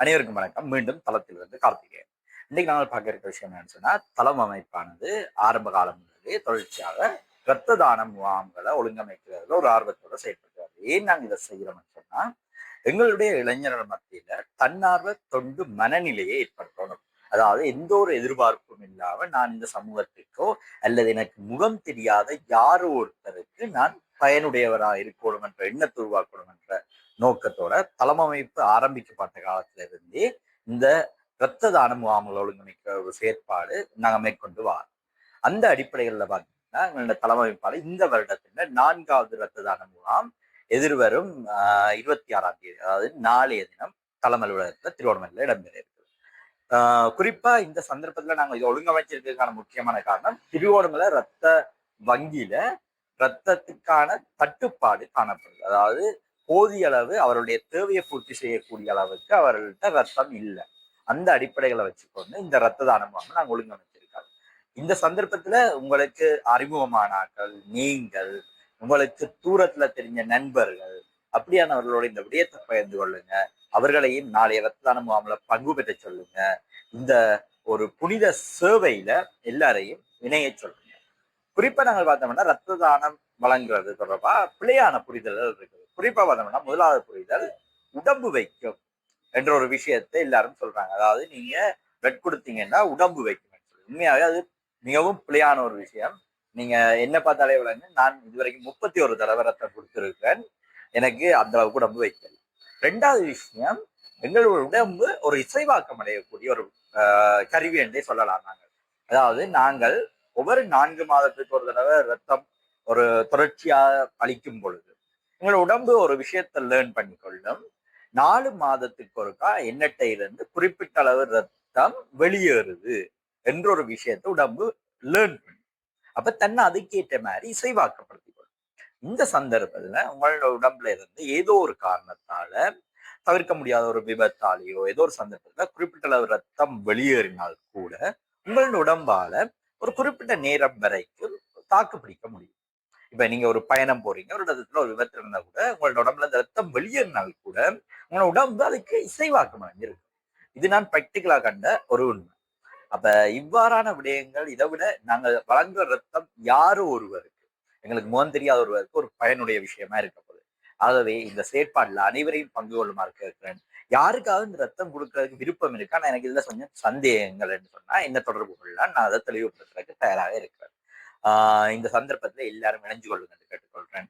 அனைவருக்கும் வணக்கம். மீண்டும் தளத்தில் வந்து கார்த்திகேயன். இன்னைக்கு நாங்கள் பார்க்க இருக்கிற விஷயம் என்னன்னு சொன்னா தளம் அமைப்பானது ஆரம்ப காலம் முதலே தொடர்ச்சியாக இரத்த தானம் முகாம்களை ஒழுங்கமைக்கிறதுல ஒரு ஆர்வத்தோட செயல்படுறாரு ஏன் நாங்கள் இதை செய்யறோம்னு சொன்னா எங்களுடைய இளைஞர்கள் மத்தியில தன்னார்வ தொண்டு மனநிலையை ஏற்படுத்தணும். அதாவது எந்த ஒரு எதிர்பார்ப்பும் இல்லாம நான் இந்த சமூகத்திற்கோ அல்லது எனக்கு முகம் தெரியாத யாரோ ஒருத்தருக்கு நான் பயனுடையவராக இருக்கணும் என்ற எண்ணத்தை உருவாக்கணும் என்ற நோக்கத்தோட தளமமைப்பு ஆரம்பிக்கப்பட்ட காலத்துல இருந்தே இந்த இரத்த தான முகாம்கள் ஒழுங்கமைக்கிற ஒரு செயற்பாடு நாங்கள் மேற்கொண்டு வரோம் அந்த அடிப்படைகளில் பார்த்தீங்கன்னா எங்களோட தலைமைப்பாடு இந்த வருடத்துல நான்காவது இரத்த தான முகாம் எதிர்வரும் ஆஹ், இருபத்தி ஆறாம் தேதி அதாவது நாளைய தினம் தலைமை அலுவலகத்தில் திருவண்ணாமலையில் இடம்பெற இருக்குது ஆஹ், குறிப்பா இந்த சந்தர்ப்பத்துல நாங்கள் இதை ஒழுங்கமைச்சிருக்கிறதுக்கான முக்கியமான காரணம் திருவோணமலை ரத்த வங்கியில ரத்தத்துக்கான தட்டுப்பாடு காணப்படுது. அதாவது போதிய அளவு அவருடைய தேவையை பூர்த்தி செய்யக்கூடிய அளவுக்கு அவர்கள்ட்ட ரத்தம் இல்லை. அந்த அடிப்படைகளை வச்சுக்கொண்டு இந்த ரத்த தானம் வந்து நாங்கள் ஒழுங்கமைச்சிருக்கோம் இந்த சந்தர்ப்பத்துல உங்களுக்கு அறிமுகமானாக்கள் நீங்கள் உங்களுக்கு தூரத்துல தெரிஞ்ச நண்பர்கள் அப்படியானவர்களோட இந்த விடயத்தை பகிர்ந்து கொள்ளுங்க. அவர்களையும் நாளைய ரத்த தான முகாமில் பங்கு பெற்ற சொல்லுங்க. இந்த ஒரு புனித சேவையில எல்லாரையும் இணைய சொல்லுங்க. குறிப்பா நாங்கள் பார்த்தோம்னா ரத்த தானம் வழங்குறது தொடர்பா பிழையான புரிதல்கள் இருக்குது. குறிப்பா பார்த்தோம்னா முதலாவது புரிதல் உடம்பு வைக்கும் என்ற ஒரு விஷயத்தை எல்லாரும் சொல்றாங்க. அதாவது நீங்க பிளட் கொடுத்தீங்கன்னா உடம்பு வைக்கும் உண்மையாவே அது மிகவும் பிழையான ஒரு விஷயம். நீங்க என்ன பார்த்தாலே விளங்கு நான் இதுவரைக்கும் முப்பத்தி ஒரு தடவை ரத்தம் கொடுத்துருக்கேன். எனக்கு அந்த அளவுக்கு உடம்பு வைக்கல. ரெண்டாவது விஷயம் எங்களோட உடம்பு ஒரு இசைவாக்கம் அடையக்கூடிய ஒரு கருவி என்றே சொல்லலாம் நாங்கள். அதாவது நாங்கள் ஒவ்வொரு நான்கு மாதத்துக்கு ஒரு தடவை ரத்தம் ஒரு தொடர்ச்சியாக அளிக்கும் பொழுது உங்கள் உடம்பு ஒரு விஷயத்தை லேர்ன் பண்ணிக்கொள்ளும் நாலு மாதத்துக்கு ஒருக்கா எண்ணெட்டையிலிருந்து குறிப்பிட்ட அளவு ரத்தம் வெளியேறுது என்ற ஒரு விஷயத்தை உடம்பு லேர்ன் பண்ணும். அப்ப தன்னை அதுக்கேற்ற மாதிரி இசைவாக்கப்படுத்தி கொள்ளும். இந்த சந்தர்ப்பத்துல உங்களோட உடம்புல இருந்து ஏதோ ஒரு காரணத்தால தவிர்க்க முடியாத ஒரு விபத்தாலேயோ ஏதோ ஒரு சந்தர்ப்பத்துல குறிப்பிட்ட அளவு ரத்தம் வெளியேறினால் கூட உங்களோட உடம்பால ஒரு குறிப்பிட்ட நேரம் வரைக்கும் தாக்கு பிடிக்க முடியும். இப்ப நீங்க ஒரு பயணம் போறீங்க ஒரு இடத்துல ஒரு விபத்து இருந்தா கூட உங்களோட உடம்புல இந்த ரத்தம் வெளியேறினால் கூட உங்களோட உடம்பு அதுக்கு இசைவாக்கம் அடைஞ்சிருக்கு இது நான் பிராக்டிக்கலா கண்ட ஒரு உண்மை. அப்ப இவ்வாறான விடயங்கள் இதை விட நாங்கள் வழங்குற ரத்தம் யாரோ ஒருவருக்கு எங்களுக்கு முகம் தெரியாத ஒருவருக்கு ஒரு பயனுடைய விஷயமா இருக்க போகுது. ஆகவே இந்த செயற்பாடுல அனைவரையும் பங்கு கொள்ளுமாறு கேட்கிறேன். யாருக்காவது இந்த ரத்தம் கொடுக்கறதுக்கு விருப்பம் இருக்கா? நான் எனக்கு இதுல கொஞ்சம் சந்தேகங்கள் சொன்னா என்ன தொடர்பு கொள்ளலாம் நான் அதை தெளிவுபடுத்துறதுக்கு தயாராக இருக்கிறேன். இந்த சந்தர்ப்பத்துல எல்லாரும் இணைஞ்சு கொள்ளுங்கள் கேட்டுக்கொள்கிறேன்